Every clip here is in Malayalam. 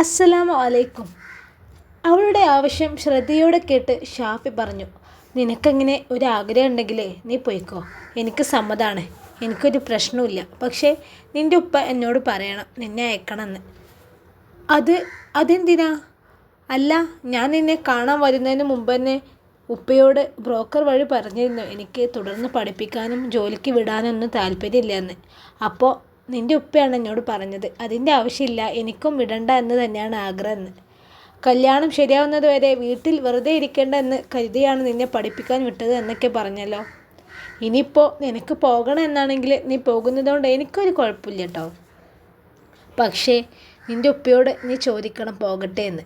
അസ്സലാമു അലൈക്കും. അവളുടെ ആവശ്യം ശ്രദ്ധയോടെ കേട്ട് ഷാഫി പറഞ്ഞു നിനക്കങ്ങനെ ഒരു ആഗ്രഹം ഉണ്ടെങ്കിലേ നീ പോയിക്കോ. എനിക്ക് സമ്മതമാണ് എനിക്കൊരു പ്രശ്നവുമില്ല. പക്ഷേ നിന്റെ ഉപ്പ എന്നോട് പറയണം. നിന്നെ അയക്കണമെന്ന്. അത് അതെന്തിനാ? അല്ല ഞാൻ നിന്നെ കാണാൻ വരുന്നതിന് മുമ്പ് തന്നെ ഉപ്പയോട് ബ്രോക്കർ വഴി പറഞ്ഞിരുന്നു. എനിക്ക് തുടർന്ന് പഠിപ്പിക്കാനും ജോലിക്ക് വിടാനൊന്നും താല്പര്യമില്ല എന്ന്. അപ്പോൾ നിന്റെ ഉപ്പയാണ് എന്നോട് പറഞ്ഞത്. അതിന്റെ ആവശ്യമില്ല. എനിക്കും വിടണ്ട എന്ന് തന്നെയാണ് ആഗ്രഹം എന്ന്. കല്യാണം ശരിയാവുന്നത് വരെ വീട്ടിൽ വെറുതെ ഇരിക്കേണ്ട എന്ന് കരുതിയാണ് നിന്നെ പഠിപ്പിക്കാൻ വിട്ടത് എന്നൊക്കെ പറഞ്ഞല്ലോ. ഇനിയിപ്പോൾ നിനക്ക് പോകണം എന്നാണെങ്കിൽ നീ പോകുന്നതുകൊണ്ട് എനിക്കൊരു കുഴപ്പമില്ല കേട്ടോ പക്ഷേ നിന്റെ ഉപ്പയോട് നീ ചോദിക്കണം പോകട്ടെ എന്ന്.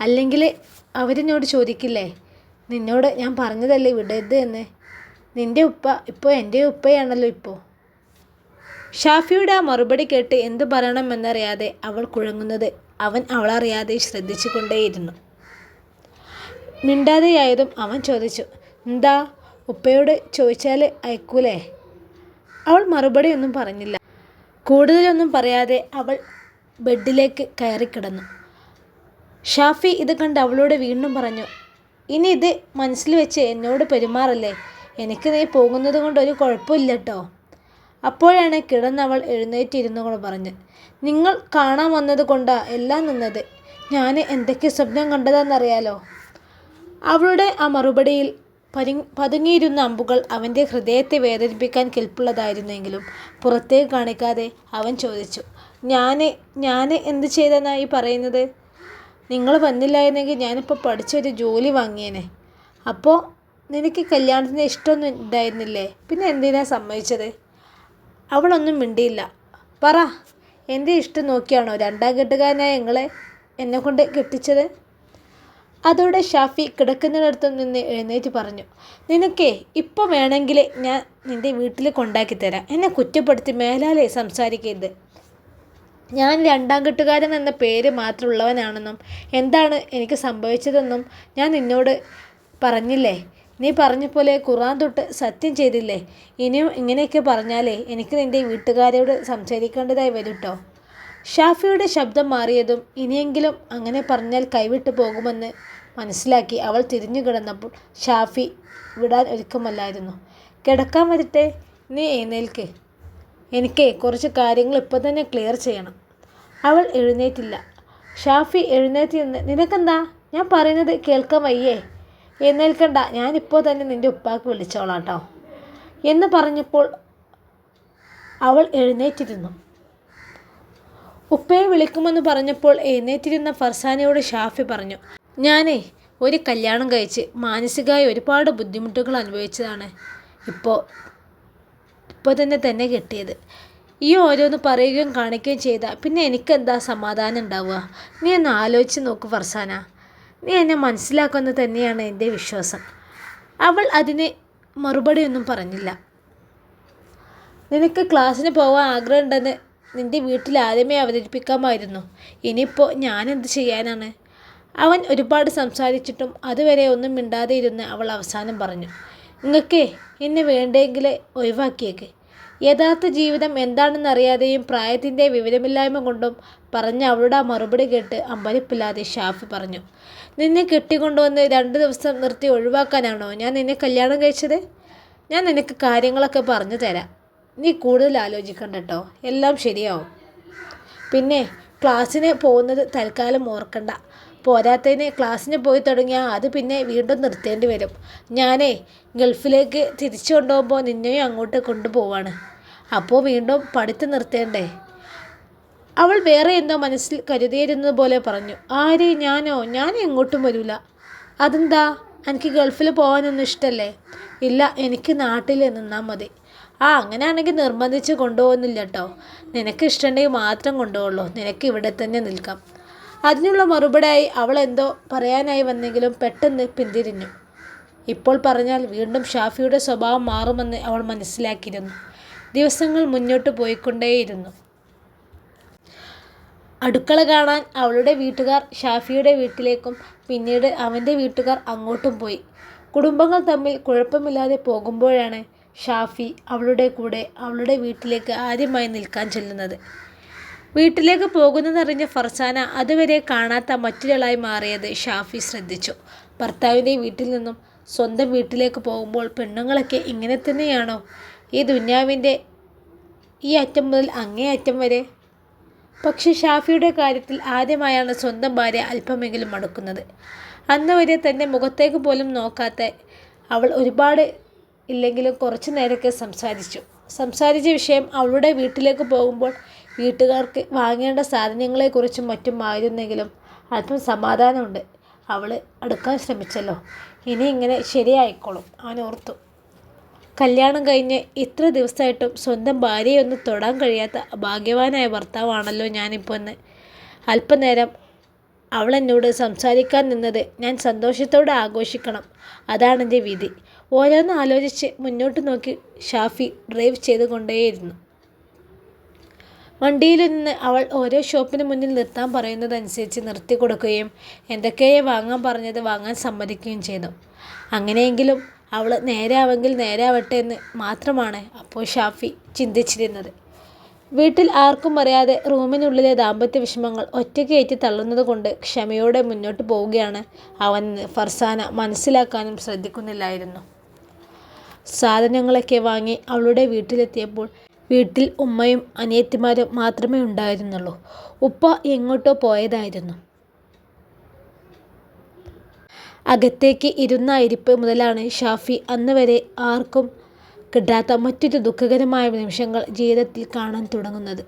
അല്ലെങ്കിൽ അവരെന്നോട് ചോദിക്കില്ലേ? നിന്നോട് ഞാൻ പറഞ്ഞതല്ലേ വിടരുത് എന്ന്. നിന്റെ ഉപ്പ ഇപ്പോൾ എന്റെ ഉപ്പയാണല്ലോ ഇപ്പോൾ ഷാഫിയുടെ ആ മറുപടി കേട്ട് എന്തു പറയണമെന്നറിയാതെ അവൾ കുഴങ്ങുന്നത് അവൻ അവളറിയാതെ ശ്രദ്ധിച്ചു കൊണ്ടേയിരുന്നു മിണ്ടാതെയായതും അവൻ ചോദിച്ചു എന്താ? ഉപ്പയോട് ചോദിച്ചാൽ അയക്കൂലേ? അവൾ മറുപടി ഒന്നും പറഞ്ഞില്ല. കൂടുതലൊന്നും പറയാതെ അവൾ ബെഡിലേക്ക് കയറിക്കിടന്നു. ഷാഫി ഇത് കണ്ട് അവളോട് വീണ്ടും പറഞ്ഞു ഇനി ഇത് മനസ്സിൽ വെച്ച് എന്നോട് പെരുമാറല്ലേ? എനിക്ക് നീ പോകുന്നത് കൊണ്ട് ഒരു കുഴപ്പമില്ല കേട്ടോ അപ്പോഴാണ് കിടന്നവൾ എഴുന്നേറ്റിരുന്നു കൊണ്ട് പറഞ്ഞ് നിങ്ങൾ കാണാൻ വന്നത് കൊണ്ടാ എല്ലാം നിന്നത്? ഞാൻ എന്തൊക്കെ സ്വപ്നം കണ്ടതാണെന്നറിയാലോ? അവളുടെ ആ മറുപടിയിൽ പരി പതുങ്ങിയിരുന്ന അമ്പുകൾ അവന്റെ ഹൃദയത്തെ വേദനിപ്പിക്കാൻ കെൽപ്പുള്ളതായിരുന്നെങ്കിലും പുറത്തേക്ക് കാണിക്കാതെ അവൻ ചോദിച്ചു ഞാൻ ഞാൻ എന്ത് ചെയ്തെന്നായി പറയുന്നത്? നിങ്ങൾ വന്നില്ലായിരുന്നെങ്കിൽ ഞാനിപ്പോൾ പഠിച്ചൊരു ജോലി വാങ്ങിയേനെ. അപ്പോൾ നിനക്ക് കല്യാണത്തിന് ഇഷ്ടമൊന്നും ഉണ്ടായിരുന്നില്ലേ? പിന്നെ എന്തിനാ സമ്മതിച്ചത്? അവളൊന്നും മിണ്ടിയില്ല. പറ എന്റെ ഇഷ്ടം നോക്കിയാണോ രണ്ടാം കെട്ടുകാരനായ ഞങ്ങളെ എന്നെ കൊണ്ട് കെട്ടിച്ചത്? അതോടെ ഷാഫി കിടക്കുന്നിടത്തു നിന്ന് എഴുന്നേറ്റ് പറഞ്ഞു നിനക്കേ ഇപ്പോൾ വേണമെങ്കിൽ ഞാൻ നിന്റെ വീട്ടിൽ കൊണ്ടാക്കി തരാം. എന്നെ കുറ്റപ്പെടുത്തി മേലാലെ സംസാരിക്കരുത്. ഞാൻ രണ്ടാം കെട്ടുകാരൻ എന്ന പേര് മാത്രമുള്ളവനാണെന്നും എന്താണ് എനിക്ക് സംഭവിച്ചതെന്നും ഞാൻ നിന്നോട് പറഞ്ഞില്ലേ? നീ പറഞ്ഞ പോലെ ഖുറാൻ തൊട്ട് സത്യം ചെയ്തില്ലേ? ഇനിയും ഇങ്ങനെയൊക്കെ പറഞ്ഞാലേ എനിക്ക് നിന്റെ വീട്ടുകാരോട് സംസാരിക്കേണ്ടതായി വരും കേട്ടോ ഷാഫിയുടെ ശബ്ദം മാറിയതും ഇനിയെങ്കിലും അങ്ങനെ പറഞ്ഞാൽ കൈവിട്ടു പോകുമെന്ന് മനസ്സിലാക്കി അവൾ തിരിഞ്ഞു കിടന്നപ്പോൾ ഷാഫി വിടാൻ ഒരുക്കമല്ലായിരുന്നു. കിടക്കാൻ വരട്ടെ നീ എഴുന്നേൽക്ക്. എനിക്ക് കുറച്ച് കാര്യങ്ങൾ ഇപ്പം തന്നെ ക്ലിയർ ചെയ്യണം. അവൾ എഴുന്നേറ്റില്ല. ഷാഫി എഴുന്നേറ്റ് നിന്ന് നിനക്കെന്താ? ഞാൻ പറയുന്നത് കേൾക്കാൻ വയ്യേ. എഴുന്നേൽക്കണ്ട ഞാനിപ്പോൾ തന്നെ നിന്റെ ഉപ്പാക്ക് വിളിച്ചോളാം കേട്ടോ എന്ന് പറഞ്ഞപ്പോൾ അവൾ എഴുന്നേറ്റിരുന്നു. ഉപ്പയെ വിളിക്കുമെന്ന് പറഞ്ഞപ്പോൾ എഴുന്നേറ്റിരുന്ന ഫർസാനയോട് ഷാഫി പറഞ്ഞു ഞാനേ ഒരു കല്യാണം കഴിച്ച് മാനസികമായി ഒരുപാട് ബുദ്ധിമുട്ടുകൾ അനുഭവിച്ചതാണ് ഇപ്പോൾ ഇപ്പോൾ തന്നെ തന്നെ കിട്ടിയത്. ഈ ഓരോന്ന് പറയുകയും കാണിക്കുകയും ചെയ്താൽ പിന്നെ എനിക്കെന്താ സമാധാനം ഉണ്ടാവുക? നീ ഒന്ന് ആലോചിച്ച് നോക്ക് ഫർസാന. നീ എന്നെ മനസ്സിലാക്കുമെന്ന് തന്നെയാണ് എന്റെ വിശ്വാസം. അവൾ അതിന് മറുപടിയൊന്നും പറഞ്ഞില്ല. നിനക്ക് ക്ലാസ്സിന് പോകാൻ ആഗ്രഹമുണ്ടെന്ന് നിന്റെ വീട്ടിൽ ആദ്യമേ അവതരിപ്പിക്കാമായിരുന്നു. ഇനിയിപ്പോൾ ഞാനെന്ത് ചെയ്യാനാണ്? അവൻ ഒരുപാട് സംസാരിച്ചിട്ടും അതുവരെ ഒന്നും മിണ്ടാതെ ഇരുന്ന് അവൾ അവസാനം പറഞ്ഞു നിങ്ങൾക്കേ എന്നെ വേണ്ടെങ്കിൽ ഒഴിവാക്കിയേക്ക്. യഥാർത്ഥ ജീവിതം എന്താണെന്നറിയാതെയും പ്രായത്തിന്റെ വിവരമില്ലായ്മ കൊണ്ടും പറഞ്ഞ അവളുടെ മറുപടി കേട്ട് അമ്പരിപ്പില്ലാതെ ഷാഫി പറഞ്ഞു നിന്നെ കെട്ടിക്കൊണ്ടുവന്ന് രണ്ട് ദിവസം നിർത്തി ഒഴിവാക്കാനാണോ? ഞാൻ നിന്നെ കല്യാണം കഴിച്ചത്? ഞാൻ നിനക്ക് കാര്യങ്ങളൊക്കെ പറഞ്ഞു തരാം. നീ കൂടുതൽ ആലോചിക്കണ്ട കേട്ടോ എല്ലാം ശരിയാവും. പിന്നെ ക്ലാസ്സിന് പോകുന്നത് തൽക്കാലം ഓർക്കണ്ട. പോരാത്തതിന് ക്ലാസ്സിന് പോയി തുടങ്ങിയാൽ അത് പിന്നെ വീണ്ടും നിർത്തേണ്ടി വരും. ഞാനേ ഗൾഫിലേക്ക് തിരിച്ചു കൊണ്ടുപോകുമ്പോൾ നിന്നെയും അങ്ങോട്ട് കൊണ്ടുപോവാണ്. അപ്പോൾ വീണ്ടും പഠിത്തം നിർത്തേണ്ടേ? അവൾ വേറെ എന്തോ മനസ്സിൽ കരുതിയിരുന്നത് പോലെ പറഞ്ഞു. ആര്? ഞാനോ? ഞാൻ എങ്ങോട്ടും വരില്ല അതെന്താ? എനിക്ക് ഗൾഫിൽ പോകാനൊന്നും ഇഷ്ടമല്ലേ ഇല്ല എനിക്ക് നാട്ടിൽ നിന്നാൽ മതി. ആ അങ്ങനെയാണെങ്കിൽ നിർബന്ധിച്ച് കൊണ്ടുപോകുന്നില്ല കേട്ടോ നിനക്ക് ഇഷ്ടമുണ്ടെങ്കിൽ മാത്രം കൊണ്ടുപോകുള്ളൂ. നിനക്ക് ഇവിടെ തന്നെ നിൽക്കാം. അതിനുള്ള മറുപടിയായി അവൾ എന്തോ പറയാനായി വന്നെങ്കിലും പെട്ടെന്ന് പിന്തിരിഞ്ഞു. ഇപ്പോൾ പറഞ്ഞാൽ വീണ്ടും ഷാഫിയുടെ സ്വഭാവം മാറുമെന്ന് അവൾ മനസ്സിലാക്കിയിരുന്നു. ദിവസങ്ങൾ മുന്നോട്ട് പോയിക്കൊണ്ടേയിരുന്നു. അടുക്കള കാണാൻ അവളുടെ വീട്ടുകാർ ഷാഫിയുടെ വീട്ടിലേക്കും പിന്നീട് അവന്റെ വീട്ടുകാർ അങ്ങോട്ടും പോയി കുടുംബങ്ങൾ തമ്മിൽ കുഴപ്പമില്ലാതെ പോകുമ്പോഴാണ് ഷാഫി അവളുടെ കൂടെ അവളുടെ വീട്ടിലേക്ക് ആദ്യമായി നിൽക്കാൻ ചെല്ലുന്നത് വീട്ടിലേക്ക് പോകുന്നതറിഞ്ഞ ഫർസാന അതുവരെ കാണാത്ത മറ്റൊരാളായി മാറിയത് ഷാഫി ശ്രദ്ധിച്ചു. ഭർത്താവിന്റെ വീട്ടിൽ നിന്നും സ്വന്തം വീട്ടിലേക്ക് പോകുമ്പോൾ പെണ്ണുങ്ങളൊക്കെ ഇങ്ങനെ തന്നെയാണോ ഈ ദുന്യാവിന്റെ ഈ അറ്റം മുതൽ അങ്ങേ അറ്റം വരെ? പക്ഷേ ഷാഫിയുടെ കാര്യത്തിൽ ആദ്യമായാണ് സ്വന്തം ഭാര്യ അല്പമെങ്കിലും മടുക്കുന്നത്. അന്ന് വരെ തന്നെ മുഖത്തേക്ക് പോലും നോക്കാത്ത അവൾ ഒരുപാട് ഇല്ലെങ്കിലും കുറച്ചു നേരമൊക്കെ സംസാരിച്ചു. സംസാരിച്ച വിഷയം അവളുടെ വീട്ടിലേക്ക് പോകുമ്പോൾ വീട്ടുകാർക്ക് വാങ്ങേണ്ട സാധനങ്ങളെക്കുറിച്ചും മറ്റും ആയിരുന്നെങ്കിലും അല്പം സമാധാനമുണ്ട്. അവൾ അടുക്കാൻ ശ്രമിച്ചല്ലോ. ഇനി ഇങ്ങനെ ശരിയായിക്കോളും അവൻ ഓർത്തു. കല്യാണം കഴിഞ്ഞ് ഇത്ര ദിവസമായിട്ടും സ്വന്തം ഭാര്യയെ ഒന്ന് തൊടാൻ കഴിയാത്ത ഭാഗ്യവാനായ ഭർത്താവാണല്ലോ ഞാനിപ്പോൾ എന്ന്. അല്പനേരം അവളെന്നോട് സംസാരിക്കാൻ നിന്നത് ഞാൻ സന്തോഷത്തോടെ ആഘോഷിക്കണം. അതാണെന്റെ വിധി. ഓരോന്ന് ആലോചിച്ച് മുന്നോട്ട് നോക്കി ഷാഫി ഡ്രൈവ് ചെയ്തുകൊണ്ടിരുന്നു വണ്ടിയിൽ നിന്ന് അവൾ ഓരോ ഷോപ്പിന് മുന്നിൽ നിർത്താൻ പറയുന്നതനുസരിച്ച് നിർത്തി കൊടുക്കുകയും എന്തൊക്കെയോ വാങ്ങാൻ പറഞ്ഞത് വാങ്ങാൻ സമ്മതിക്കുകയും ചെയ്തു. അങ്ങനെയെങ്കിലും അവൾ നേരാവെങ്കിൽ നേരാവട്ടെ എന്ന് മാത്രമാണ് അപ്പോൾ ഷാഫി ചിന്തിച്ചിരുന്നത്. വീട്ടിൽ ആർക്കും അറിയാതെ റൂമിനുള്ളിലെ ദാമ്പത്യ വിഷമങ്ങൾ ഒറ്റയ്ക്ക് ഏറ്റി തള്ളുന്നതുകൊണ്ട് ക്ഷമയോടെ മുന്നോട്ട് പോവുകയാണ് അവൻ ഫർസാന മനസ്സിലാക്കാനും ശ്രദ്ധിക്കുന്നില്ലായിരുന്നു. സാധനങ്ങളൊക്കെ വാങ്ങി അവളുടെ വീട്ടിലെത്തിയപ്പോൾ വീട്ടിൽ ഉമ്മയും അനിയത്തിമാരും മാത്രമേ ഉണ്ടായിരുന്നുള്ളൂ. ഉപ്പ എങ്ങോട്ടോ പോയതായിരുന്നു. അകത്തേക്ക് ഇരുന്ന ഇരിപ്പ് മുതലാണ് ഷാഫി അന്ന് വരെ ആർക്കും കിട്ടാത്ത മറ്റൊരു ദുഃഖകരമായ നിമിഷങ്ങൾ ജീവിതത്തിൽ കാണാൻ തുടങ്ങുന്നത്.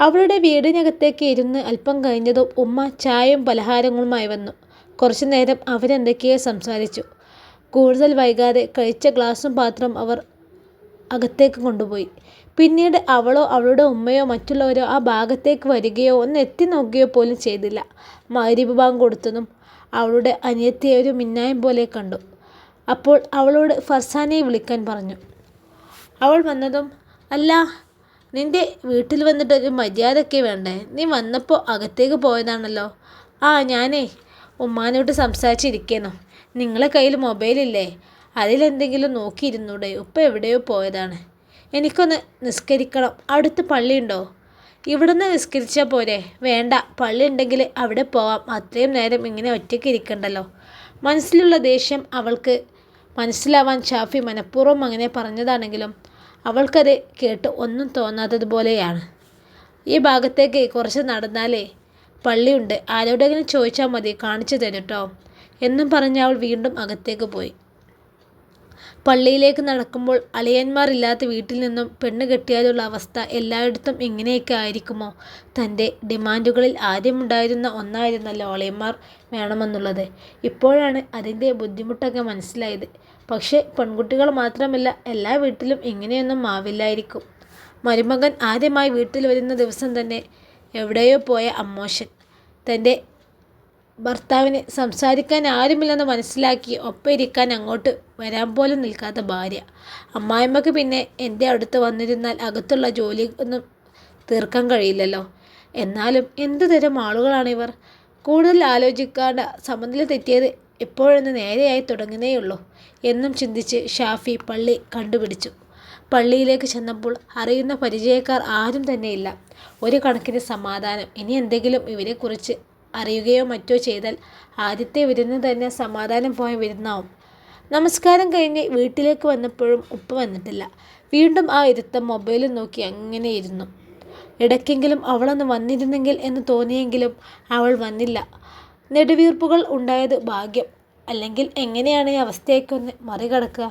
അവളുടെ വീടിനകത്തേക്ക് ഇരുന്ന് അല്പം കഴിഞ്ഞതും ഉമ്മ ചായയും പലഹാരങ്ങളുമായി വന്നു. കുറച്ചു നേരം അവരെന്തൊക്കെയോ സംസാരിച്ചു. കൂടുതൽ വൈകാതെ കഴിച്ച ഗ്ലാസും പാത്രം അവർ അകത്തേക്ക് കൊണ്ടുപോയി. പിന്നീട് അവളോ അവളുടെ ഉമ്മയോ മറ്റുള്ളവരോ ആ ഭാഗത്തേക്ക് വരികയോ ഒന്ന് എത്തി നോക്കുകയോ പോലും ചെയ്തില്ല. മാരിപ്പ് ബാങ്ക് കൊടുത്തതും അവളുടെ അനിയത്തിയെ ഒരു മിന്നായം പോലെ കണ്ടു. അപ്പോൾ അവളോട് ഫർസാനയെ വിളിക്കാൻ പറഞ്ഞു. അവൾ വന്നതും അല്ല നിന്റെ വീട്ടിൽ വന്നിട്ട് ഒരു മര്യാദയൊക്കെ വേണ്ടേ? നീ വന്നപ്പോൾ അകത്തേക്ക് പോയതാണല്ലോ. ആ ഞാനേ ഉമ്മാനോട് സംസാരിച്ച് നിങ്ങളെ കയ്യിൽ മൊബൈലില്ലേ? അതിലെന്തെങ്കിലും നോക്കിയിരുന്നൂടെ ഉപ്പ എവിടെയോ പോയതാണ്. എനിക്കൊന്ന് നിസ്കരിക്കണം. അടുത്ത് പള്ളിയുണ്ടോ? ഇവിടുന്ന് നിസ്കരിച്ചാൽ പോരെ? വേണ്ട പള്ളി ഉണ്ടെങ്കിൽ അവിടെ പോവാം. അത്രയും നേരം ഇങ്ങനെ ഒറ്റയ്ക്ക് ഇരിക്കണ്ടല്ലോ. മനസ്സിലുള്ള ദേഷ്യം അവൾക്ക് മനസ്സിലാവാൻ ഷാഫി മനഃപൂർവം അങ്ങനെ പറഞ്ഞതാണെങ്കിലും അവൾക്കത് കേട്ട് ഒന്നും തോന്നാത്തതുപോലെയാണ്. ഈ ഭാഗത്തേക്ക് കുറച്ച് നടന്നാലേ പള്ളിയുണ്ട്. ആരോടെങ്കിലും ചോദിച്ചാൽ മതി കാണിച്ചു തരും എന്നും പറഞ്ഞ് അവൾ വീണ്ടും അകത്തേക്ക് പോയി. പള്ളിയിലേക്ക് നടക്കുമ്പോൾ അളിയന്മാർ ഇല്ലാത്ത വീട്ടിൽ നിന്നും പെണ്ണ് കെട്ടിയാലുള്ള അവസ്ഥ എല്ലായിടത്തും ഇങ്ങനെയൊക്കെ ആയിരിക്കുമോ? തന്റെ ഡിമാൻഡുകളിൽ ആദ്യമുണ്ടായിരുന്ന ഒന്നായിരുന്നല്ലോ അളിയന്മാർ വേണമെന്നുള്ളത്. ഇപ്പോഴാണ് അതിന്റെ ബുദ്ധിമുട്ടൊക്കെ മനസ്സിലായത്. പക്ഷേ പെൺകുട്ടികൾ മാത്രമല്ല എല്ലാ വീട്ടിലും ഇങ്ങനെയൊന്നും ആവില്ലായിരിക്കും. മരുമകൻ ആദ്യമായി വീട്ടിൽ വരുന്ന ദിവസം തന്നെ എവിടെയോ പോയ അമ്മോശൻ. തന്റെ ഭർത്താവിന് സംസാരിക്കാൻ ആരുമില്ലെന്ന് മനസ്സിലാക്കി ഒപ്പം ഇരിക്കാൻ അങ്ങോട്ട് വരാൻ പോലും നിൽക്കാത്ത ഭാര്യ. അമ്മായിമ്മക്ക് പിന്നെ എന്റെ അടുത്ത് വന്നിരുന്നാൽ അകത്തുള്ള ജോലി ഒന്നും തീർക്കാൻ കഴിയില്ലല്ലോ. എന്നാലും എന്തു എന്തുതരം ആളുകളാണിവർ? കൂടുതൽ ആലോചിക്കാതെ സമനില തെറ്റിയത് എപ്പോഴെന്ന് നേരെയായി തുടങ്ങുന്നേയുള്ളൂ എന്നും ചിന്തിച്ച് ഷാഫി പള്ളി കണ്ടുപിടിച്ചു. പള്ളിയിലേക്ക് ചെന്നപ്പോൾ അറിയുന്ന പരിചയക്കാർ ആരും തന്നെയില്ല. ഒരു കണക്കിന് സമാധാനം. ഇനി എന്തെങ്കിലും ഇവരെക്കുറിച്ച് അറിയുകയോ മറ്റോ ചെയ്താൽ ആദ്യത്തെ വിരുന്ന് തന്നെ സമാധാനം പോയ വിരുന്നാവും. നമസ്കാരം കഴിഞ്ഞ് വീട്ടിലേക്ക് വന്നപ്പോഴും ഉപ്പ വന്നിട്ടില്ല. വീണ്ടും ആ ഇരുത്തം മൊബൈലും നോക്കി അങ്ങനെ ഇരുന്നു. ഇടയ്ക്കെങ്കിലും അവളൊന്ന് വന്നിരുന്നെങ്കിൽ എന്ന് തോന്നിയെങ്കിലും അവൾ വന്നില്ല. നെടുവീർപ്പുകൾ ഉണ്ടായത് ഭാഗ്യം. അല്ലെങ്കിൽ എങ്ങനെയാണ് ഈ അവസ്ഥയൊക്കെ ഒന്ന് മറികടക്കുക?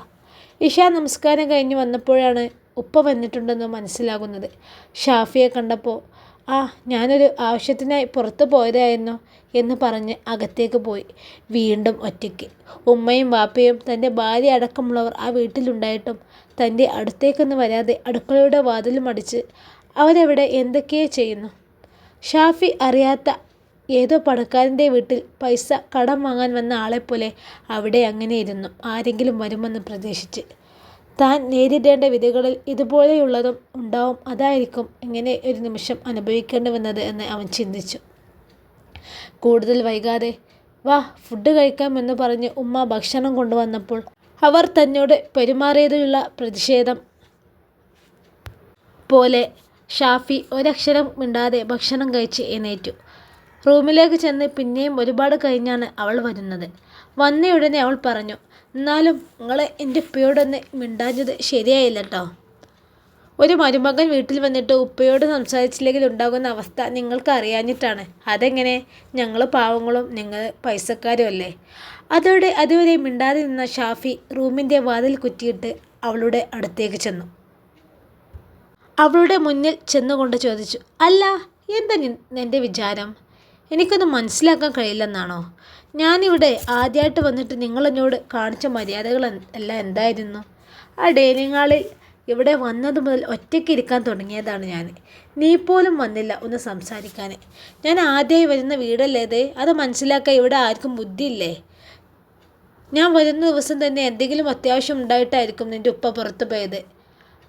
ഇഷ നമസ്കാരം കഴിഞ്ഞ് വന്നപ്പോഴാണ് ഉപ്പ വന്നിട്ടുണ്ടെന്ന് മനസ്സിലാകുന്നത്. ഷാഫിയെ കണ്ടപ്പോൾ "ആ ഞാനൊരു ആവശ്യത്തിനായി പുറത്ത് പോയതായിരുന്നു" എന്ന് പറഞ്ഞ് അകത്തേക്ക് പോയി. വീണ്ടും ഒറ്റയ്ക്ക്. ഉമ്മയും വാപ്പയും തന്റെ ഭാര്യ അടക്കമുള്ളവർ ആ വീട്ടിലുണ്ടായിട്ടും തന്റെ അടുത്തേക്കൊന്ന് വരാതെ അടുക്കളയുടെ വാതിലും അടിച്ച് അവരവിടെ എന്തൊക്കെയോ ചെയ്യുന്നു. ഷാഫി അറിയാത്ത ഏതോ പണക്കാരന്റെ വീട്ടിൽ പൈസ കടം വാങ്ങാൻ വന്ന ആളെപ്പോലെ അവിടെ അങ്ങനെ ഇരുന്നു ആരെങ്കിലും വരുമെന്ന് പ്രതീക്ഷിച്ച്. താൻ നേരിടേണ്ട വിധികളിൽ ഇതുപോലെയുള്ളതും ഉണ്ടാവും അതായിരിക്കും ഇങ്ങനെ ഒരു നിമിഷം അനുഭവിക്കേണ്ടി വന്നത് എന്ന് അവൻ ചിന്തിച്ചു. കൂടുതൽ വൈകാതെ "വാ ഫുഡ് കഴിക്കാം" എന്ന് പറഞ്ഞ് ഉമ്മ ഭക്ഷണം കൊണ്ടുവന്നപ്പോൾ അവർ തന്നോട് പെരുമാറിയതിലുള്ള പ്രതിഷേധം പോലെ ഷാഫി ഒരക്ഷരം മിണ്ടാതെ ഭക്ഷണം കഴിച്ച് എണീറ്റു. റൂമിലേക്ക് ചെന്ന് പിന്നെയും ഒരുപാട് കഴിഞ്ഞാണ് അവൾ വരുന്നത്. വന്നയുടനെ അവൾ പറഞ്ഞു "എന്നാലും നിങ്ങൾ എന്റെ ഉപ്പയോടൊന്ന് മിണ്ടാഞ്ഞത് ശരിയായില്ല കേട്ടോ ഒരു മരുമകൻ വീട്ടിൽ വന്നിട്ട് ഉപ്പയോട് സംസാരിച്ചില്ലെങ്കിൽ ഉണ്ടാകുന്ന അവസ്ഥ നിങ്ങൾക്ക് അറിയാഞ്ഞിട്ടാണ്. അതെങ്ങനെ? ഞങ്ങൾ പാവങ്ങളും നിങ്ങൾ പൈസക്കാരും അല്ലേ? " അതോടെ അതുവരെ മിണ്ടാതെ നിന്ന ഷാഫി റൂമിന്റെ വാതിൽ കുറ്റിയിട്ട് അവളുടെ അടുത്തേക്ക് ചെന്നു. അവളുടെ മുന്നിൽ ചെന്നുകൊണ്ട് ചോദിച്ചു "അല്ല എന്താ എന്റെ വിചാരം? എനിക്കൊന്നും മനസ്സിലാക്കാൻ കഴിയില്ലെന്നാണോ? ഞാനിവിടെ ആദ്യമായിട്ട് വന്നിട്ട് നിങ്ങളെന്നോട് കാണിച്ച മര്യാദകൾ എല്ലാം എന്തായിരുന്നു? ആ ഡൈനിങ് ഹാളിൽ ഇവിടെ വന്നത് മുതൽ ഒറ്റയ്ക്ക് ഇരിക്കാൻ തുടങ്ങിയതാണ് ഞാൻ നീ പോലും വന്നില്ല ഒന്ന് സംസാരിക്കാൻ ഞാൻ ആദ്യമായി വരുന്ന വീടല്ലേ ഇത്? അത് മനസ്സിലാക്കാൻ ഇവിടെ ആർക്കും ബുദ്ധിയില്ലേ? ഞാൻ വരുന്ന ദിവസം തന്നെ എന്തെങ്കിലും അത്യാവശ്യം ഉണ്ടായിട്ടായിരിക്കും നിന്റെ ഉപ്പ പുറത്തു പോയത്.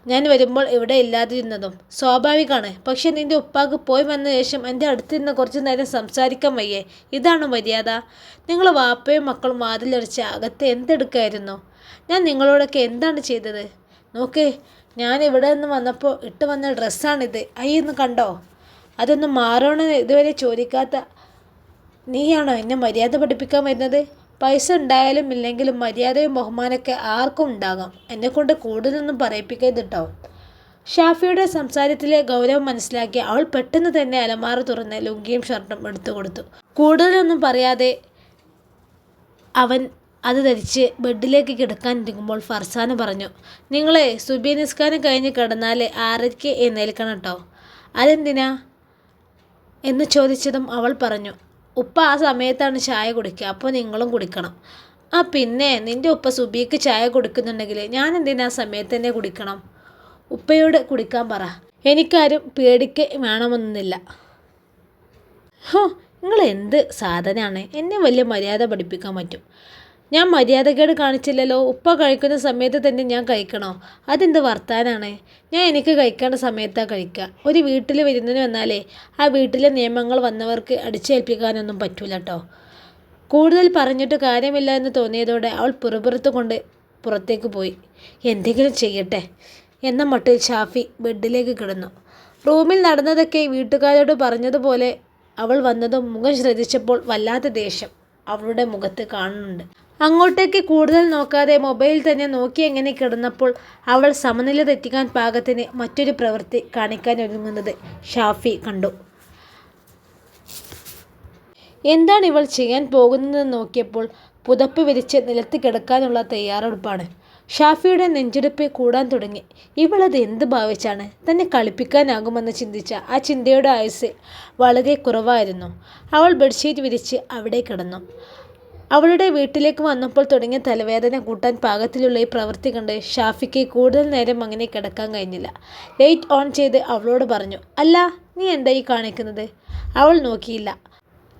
ഞാൻ വരുമ്പോൾ ഇവിടെ ഇല്ലാതിരുന്നതും സ്വാഭാവികമാണ് പക്ഷെ നിന്റെ ഉപ്പാക്ക് പോയി വന്ന ശേഷം എന്റെ നിന്ന് കുറച്ച് നേരം സംസാരിക്കാൻ വയ്യേ? ഇതാണ് മര്യാദ? നിങ്ങൾ വാപ്പയും മക്കളും വാതിലടച്ച് അകത്ത് എന്തെടുക്കായിരുന്നു? ഞാൻ നിങ്ങളോടൊക്കെ എന്താണ് ചെയ്തത്? നോക്കേ ഞാൻ ഇവിടെ നിന്ന് വന്നപ്പോൾ ഇട്ട് വന്ന ഡ്രസ്സാണിത്. അയ്യൊന്ന് കണ്ടോ? അതൊന്നും മാറണമെന്ന് ഇതുവരെ ചോദിക്കാത്ത നീയാണോ എന്നെ മര്യാദ പഠിപ്പിക്കാൻ വരുന്നത്? പൈസ ഉണ്ടായാലും ഇല്ലെങ്കിലും മര്യാദയും ബഹുമാനമൊക്കെ ആർക്കും ഉണ്ടാകാം. എന്നെക്കൊണ്ട് കൂടുതലൊന്നും പറയിപ്പിക്കരുത് കേട്ടോ ഷാഫിയുടെ സംസാരത്തിലെ ഗൗരവം മനസ്സിലാക്കി അവൾ പെട്ടെന്ന് തന്നെ അലമാര തുറന്ന് ലുങ്കിയും ഷർട്ടും എടുത്തു കൊടുത്തു. കൂടുതലൊന്നും പറയാതെ അവൻ അത് ധരിച്ച് ബെഡിലേക്ക് കിടക്കാനിരിക്കുമ്പോൾ ഫർസാന പറഞ്ഞു "നിങ്ങളെ സുബി നിസ്കാരം കഴിഞ്ഞ് കിടന്നാൽ ആരയ്ക്ക് എന്നേൽക്കണം കേട്ടോ അതെന്തിനാ? " എന്ന് ചോദിച്ചതും അവൾ പറഞ്ഞു "ഉപ്പ ആ സമയത്താണ് ചായ കുടിക്കുക. അപ്പോൾ നിങ്ങളും കുടിക്കണം. ആ പിന്നെ നിന്റെ ഉപ്പ സുബിക്ക് ചായ കൊടുക്കുന്നുണ്ടെങ്കിൽ ഞാൻ എന്തിനാ ആ സമയത്തന്നെ കുടിക്കണം? ഉപ്പയോട് കുടിക്കാൻ പറ. എനിക്കാരും പേടിക്ക് വേണമെന്നില്ല " ഹോ നിങ്ങൾ എന്ത് സാധനമാണ് എന്നെ വലിയ മര്യാദ പഠിപ്പിക്കാൻ പറ്റും. ഞാൻ മര്യാദക്കേട് കാണിച്ചില്ലല്ലോ. ഉപ്പ കഴിക്കുന്ന സമയത്ത് തന്നെ ഞാൻ കഴിക്കണോ? അതെന്ത് വർത്താനാണ്? ഞാൻ എനിക്ക് കഴിക്കേണ്ട സമയത്താണ് കഴിക്കുക. ഒരു വീട്ടിൽ വിരുന്നിന് വന്നാലേ ആ വീട്ടിലെ നിയമങ്ങൾ വന്നവർക്ക് അടിച്ചേൽപ്പിക്കാനൊന്നും പറ്റൂല കേട്ടോ കൂടുതൽ പറഞ്ഞിട്ട് കാര്യമില്ല എന്ന് തോന്നിയതോടെ അവൾ പിറുപിറുത്തുകൊണ്ട് പുറത്തേക്ക് പോയി. എന്തെങ്കിലും ചെയ്യട്ടെ എന്ന മട്ടിൽ ഷാഫി ബെഡിലേക്ക് കിടന്നു. റൂമിൽ നടന്നതൊക്കെ വീട്ടുകാരോട് പറഞ്ഞതുപോലെ അവൾ വന്നതും മുഖം ശ്രദ്ധിച്ചപ്പോൾ വല്ലാത്ത ദേഷ്യം അവളുടെ മുഖത്ത് കാണുന്നുണ്ട്. അങ്ങോട്ടേക്ക് കൂടുതൽ നോക്കാതെ മൊബൈൽ തന്നെ നോക്കി എങ്ങനെ കിടന്നപ്പോൾ അവൾ സമനില തെറ്റിക്കാൻ പാകത്തിന് മറ്റൊരു പ്രവൃത്തി കാണിക്കാൻ ഒരുങ്ങുന്നത് ഷാഫി കണ്ടു. എന്താണ് ഇവൾ ചെയ്യാൻ പോകുന്നതെന്ന് നോക്കിയപ്പോൾ പുതപ്പ് വിരിച്ച് നിലത്ത് കിടക്കാനുള്ള തയ്യാറെടുപ്പാണ്. ഷാഫിയുടെ നെഞ്ചെടുപ്പ് കൂടാൻ തുടങ്ങി. ഇവളത് എന്ത് ഭാവിച്ചാണ് തന്നെ കളിപ്പിക്കാനാകുമെന്ന് ചിന്തിച്ച ആ ചിന്തയുടെ ആയുസ് വളരെ കുറവായിരുന്നു. അവൾ ബെഡ്ഷീറ്റ് വിരിച്ച് അവിടെ കിടന്നു. അവളുടെ വീട്ടിലേക്ക് വന്നപ്പോൾ തുടങ്ങിയ തലവേദന കൂട്ടാൻ പാകത്തിലുള്ള ഈ പ്രവൃത്തി കണ്ട് ഷാഫിക്ക് കൂടുതൽ നേരം അങ്ങനെ കിടക്കാൻ കഴിഞ്ഞില്ല. ലൈറ്റ് ഓൺ ചെയ്ത് അവളോട് പറഞ്ഞു "അല്ല നീ എന്താ ഈ കാണിക്കുന്നത്? " അവൾ നോക്കിയില്ല.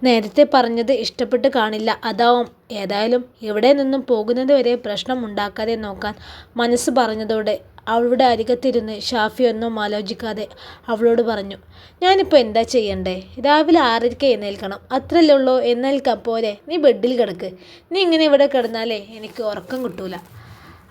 നേരത്തെ പറഞ്ഞത് ഇഷ്ടപ്പെട്ട് കാണില്ല അതാവും. ഏതായാലും ഇവിടെ നിന്നും പോകുന്നത് വരെ പ്രശ്നം ഉണ്ടാക്കാതെ നോക്കാൻ മനസ്സ് പറഞ്ഞതോടെ അവളുടെ അരികത്തിരുന്ന് ഷാഫി ഒന്നും ആലോചിക്കാതെ അവളോട് പറഞ്ഞു ഞാനിപ്പോൾ എന്താ ചെയ്യണ്ടേ? രാവിലെ ആറരയ്ക്ക് എഴുന്നേൽക്കണം. അത്രയല്ലേ ഉള്ളൂ എഴുന്നേൽക്കാ പോരെ നീ ബെഡിൽ കിടക്ക്. നീ ഇങ്ങനെ ഇവിടെ കിടന്നാലേ എനിക്ക് ഉറക്കം കിട്ടൂല. "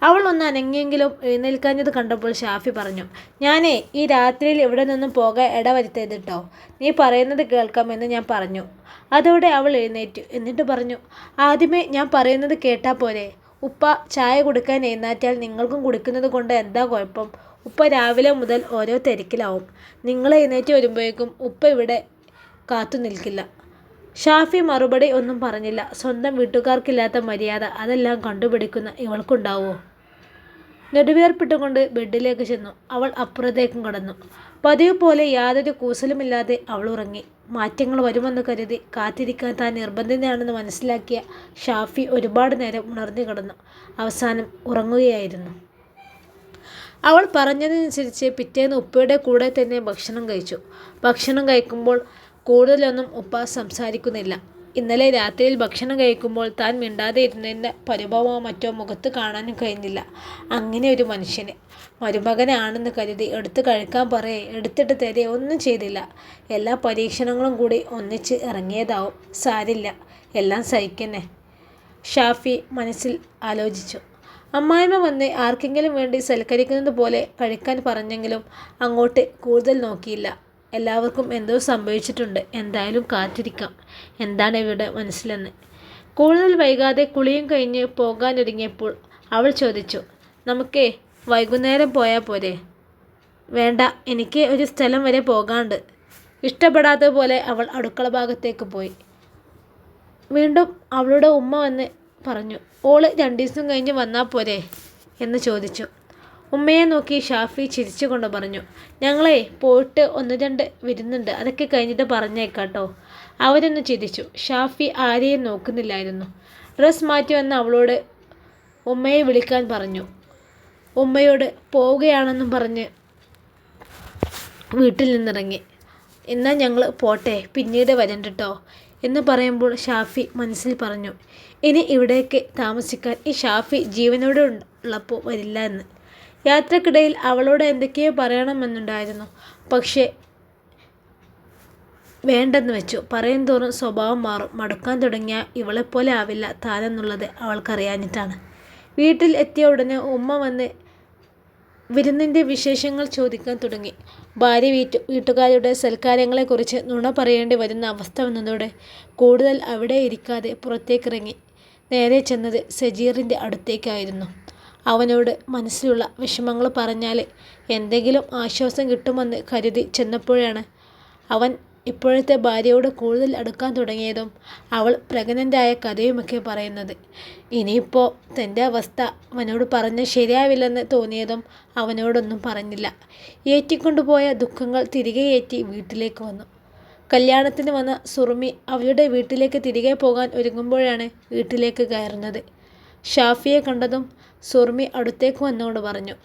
അവൾ ഒന്ന് അനങ്ങിയെങ്കിലും എഴുന്നേൽക്കാഞ്ഞത് കണ്ടപ്പോൾ ഷാഫി പറഞ്ഞു "ഞാനേ ഈ രാത്രിയിൽ ഇവിടെ നിന്നും പോകാൻ ഇടവരുത്തരുത് കേട്ടോ നീ പറയുന്നത് കേൾക്കാമെന്ന് ഞാൻ പറഞ്ഞു. " അതോടെ അവൾ എഴുന്നേറ്റു. എന്നിട്ട് പറഞ്ഞു "ആദ്യമേ ഞാൻ പറയുന്നത് കേട്ടാൽ പോരെ ഉപ്പ ചായ കൊടുക്കാൻ എഴുന്നേറ്റാൽ നിങ്ങൾക്കും കുടിക്കുന്നത് കൊണ്ട് എന്താ കുഴപ്പം? ഉപ്പ രാവിലെ മുതൽ ഓരോ തിരക്കിലാവും. നിങ്ങൾ എഴുന്നേറ്റ് വരുമ്പോഴേക്കും ഉപ്പ ഇവിടെ കാത്തു നിൽക്കില്ല. " ഷാഫി മറുപടി ഒന്നും പറഞ്ഞില്ല. സ്വന്തം വീട്ടുകാർക്കില്ലാത്ത മര്യാദ അതെല്ലാം കണ്ടുപിടിക്കുന്ന ഇവൾക്കുണ്ടാവോ? നെടുവീർപ്പിട്ടുകൊണ്ട് ബെഡിലേക്ക് ചെന്നു അവൾ അപ്പുറത്തേക്കും കടന്നു പതിവ് പോലെ യാതൊരു കൂസലുമില്ലാതെ അവൾ ഉറങ്ങി മാറ്റങ്ങൾ വരുമെന്ന് കരുതി കാത്തിരിക്കാൻ താൻ നിർബന്ധിതയാണെന്ന് മനസ്സിലാക്കിയ ഷാഫി ഒരുപാട് നേരം ഉണർന്നു കിടന്നു അവസാനം ഉറങ്ങുകയായിരുന്നു. അവൾ പറഞ്ഞതിനനുസരിച്ച് പിറ്റേന്ന് ഉപ്പയുടെ കൂടെ തന്നെ ഭക്ഷണം കഴിച്ചു. ഭക്ഷണം കഴിക്കുമ്പോൾ കൂടുതലൊന്നും ഉപ്പ സംസാരിക്കുന്നില്ല. ഇന്നലെ രാത്രിയിൽ ഭക്ഷണം കഴിക്കുമ്പോൾ താൻ മിണ്ടാതെ ഇരുന്നതിന്റെ പരിഭവമോ മറ്റോ മുഖത്ത് കാണാനും കഴിഞ്ഞില്ല. അങ്ങനെ ഒരു മനുഷ്യന്. മരുമകനാണെന്ന് കരുതി എടുത്ത് കഴിക്കാൻ പറയേ എടുത്തിട്ട് തരേ ഒന്നും ചെയ്തില്ല. എല്ലാ പരീക്ഷണങ്ങളും കൂടി ഒന്നിച്ച് ഇറങ്ങിയതാവും. സാരില്ല എല്ലാം സഹിക്കന്നെ. ഷാഫി മനസ്സിൽ ആലോചിച്ചു. അമ്മായിമ്മ വന്ന് ആർക്കെങ്കിലും വേണ്ടി സൽക്കരിക്കുന്നത് പോലെ കഴിക്കാൻ പറഞ്ഞെങ്കിലും അങ്ങോട്ട് കൂടുതൽ നോക്കിയില്ല എല്ലാവർക്കും എന്തോ സംഭവിച്ചിട്ടുണ്ട്. എന്തായാലും കാത്തിരിക്കാം. എന്താണ് ഇവരുടെ മനസ്സിലെന്ന്. കൂടുതൽ വൈകാതെ കുളിയും കഴിഞ്ഞ് പോകാനൊരുങ്ങിയപ്പോൾ അവൾ ചോദിച്ചു നമുക്കേ വൈകുന്നേരം പോയാൽ പോരെ? വേണ്ട എനിക്ക് ഒരു സ്ഥലം വരെ പോകാണ്ട്. ഇഷ്ടപ്പെടാത്തതുപോലെ അവൾ അടുക്കള ഭാഗത്തേക്ക് പോയി. വീണ്ടും അവളുടെ ഉമ്മ വന്ന് പറഞ്ഞു ഓൾ രണ്ടു ദിവസം കഴിഞ്ഞ് വന്നാൽ പോരെ? എന്ന് ചോദിച്ചു. ഉമ്മയെ നോക്കി ഷാഫി ചിരിച്ചുകൊണ്ട് പറഞ്ഞു ഞങ്ങളെ പോയിട്ട് ഒന്ന് രണ്ട് വരുന്നുണ്ട്. അതൊക്കെ കഴിഞ്ഞിട്ട് പറഞ്ഞേക്കാട്ടോ. അവരൊന്ന് ചിരിച്ചു. ഷാഫി ആരെയും നോക്കുന്നില്ലായിരുന്നു. ഡ്രസ് മാറ്റി വന്ന് അവളോട് ഉമ്മയെ വിളിക്കാൻ പറഞ്ഞു. ഉമ്മയോട് പോവുകയാണെന്നും പറഞ്ഞ് വീട്ടിൽ നിന്നിറങ്ങി. എന്നാൽ ഞങ്ങൾ പോട്ടെ പിന്നീട് വരണ്ടട്ടോ എന്ന് പറയുമ്പോൾ ഷാഫി മനസ്സിൽ പറഞ്ഞു ഇനി ഇവിടേക്ക് താമസിക്കാൻ ഈ ഷാഫി ജീവനോടെ ഉള്ളപ്പോൾ വരില്ല എന്ന്. യാത്രക്കിടയിൽ അവളോട് എന്തൊക്കെയോ പറയണമെന്നുണ്ടായിരുന്നു. പക്ഷേ വേണ്ടെന്ന് വെച്ചു. പറയും തോറും സ്വഭാവം മാറും. മടുക്കാൻ തുടങ്ങിയ ഇവളെപ്പോലെ ആവില്ല. താനെന്നുള്ളത് അവൾക്കറിയാഞ്ഞിട്ടാണ്. വീട്ടിൽ എത്തിയ ഉടനെ ഉമ്മ വന്ന് വിരുന്നിന്റെ വിശേഷങ്ങൾ ചോദിക്കാൻ തുടങ്ങി. ഭാര്യ വീട്ടു വീട്ടുകാരുടെ സൽക്കാരങ്ങളെക്കുറിച്ച് നുണ പറയേണ്ടി വരുന്ന അവസ്ഥ വന്നതോടെ കൂടുതൽ അവിടെ ഇരിക്കാതെ പുറത്തേക്കിറങ്ങി നേരെ ചെന്നത് സജീറിന്റെ അടുത്തേക്കായിരുന്നു. അവനോട് മനസ്സിലുള്ള വിഷമങ്ങൾ പറഞ്ഞാൽ എന്തെങ്കിലും ആശ്വാസം കിട്ടുമെന്ന് കരുതി ചെന്നപ്പോഴാണ് അവൻ ഇപ്പോഴത്തെ ഭാര്യയോട് കൂടുതൽ അടുക്കാൻ തുടങ്ങിയതും അവൾ പ്രഗ്നന്റായ കഥയുമൊക്കെ പറയുന്നത്. ഇനിയിപ്പോൾ തന്റെ അവസ്ഥ അവനോട് പറഞ്ഞ് ശരിയാവില്ലെന്ന് തോന്നിയതും അവനോടൊന്നും പറഞ്ഞില്ല. ഏറ്റിക്കൊണ്ടുപോയ ദുഃഖങ്ങൾ തിരികെ ഏറ്റി വീട്ടിലേക്ക് വന്നു. കല്യാണത്തിന് വന്ന സുറുമി അവളുടെ വീട്ടിലേക്ക് തിരികെ പോകാൻ ഒരുങ്ങുമ്പോഴാണ് വീട്ടിലേക്ക് കയറുന്നത്. ഷാഫിയെ കണ്ടതും സുറുമി അടുത്തേക്ക് വന്നുകൊണ്ട് പറഞ്ഞു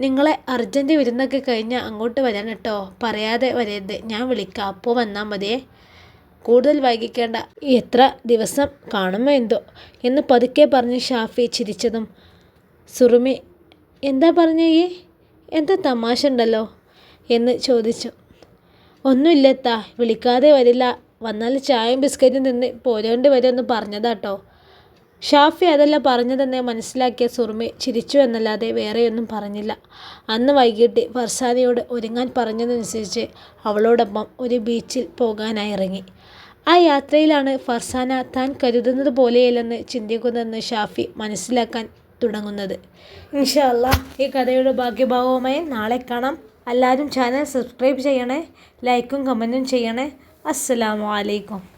നിങ്ങളെ അർജന്റ് വിരുന്നൊക്കെ കഴിഞ്ഞ് അങ്ങോട്ട് വരാൻ കേട്ടോ. പറയാതെ വരരുത്. ഞാൻ വിളിക്കാം. അപ്പോൾ വന്നാൽ മതിയേ കൂടുതൽ വൈകിക്കേണ്ട എത്ര ദിവസം കാണുമോ എന്തോ? എന്ന് പതുക്കെ പറഞ്ഞ് ഷാഫി ചിരിച്ചതും. സുറുമി എന്താ പറഞ്ഞ? എന്താ തമാശ ഉണ്ടല്ലോ? എന്ന് ചോദിച്ചു. ഒന്നുമില്ലെത്താ വിളിക്കാതെ വരില്ല. വന്നാൽ ചായയും ബിസ്ക്കറ്റും തിന്ന് പോരേണ്ടി വരുമെന്ന് പറഞ്ഞതാട്ടോ ഷാഫി അതല്ല പറഞ്ഞതെന്ന് മനസ്സിലാക്കിയ സുറുമി ചിരിച്ചു എന്നല്ലാതെ വേറെയൊന്നും പറഞ്ഞില്ല. അന്ന് വൈകിട്ട് ഫർസാനയോട് ഒരുങ്ങാൻ പറഞ്ഞതനുസരിച്ച് അവളോടൊപ്പം ഒരു ബീച്ചിൽ പോകാനായി ഇറങ്ങി. ആ യാത്രയിലാണ് ഫർസാന താൻ കരുതുന്നത് പോലെയല്ലെന്ന് ചിന്തിക്കുന്നതെന്ന് ഷാഫി മനസ്സിലാക്കാൻ തുടങ്ങുന്നത്. ഇൻഷല്ല ഈ കഥയുടെ ഭാഗ്യഭാവവുമായി നാളെ കാണാം. എല്ലാവരും ചാനൽ സബ്സ്ക്രൈബ് ചെയ്യണേ ലൈക്കും കമന്റും ചെയ്യണേ. അസ്സലാമു അലൈക്കും.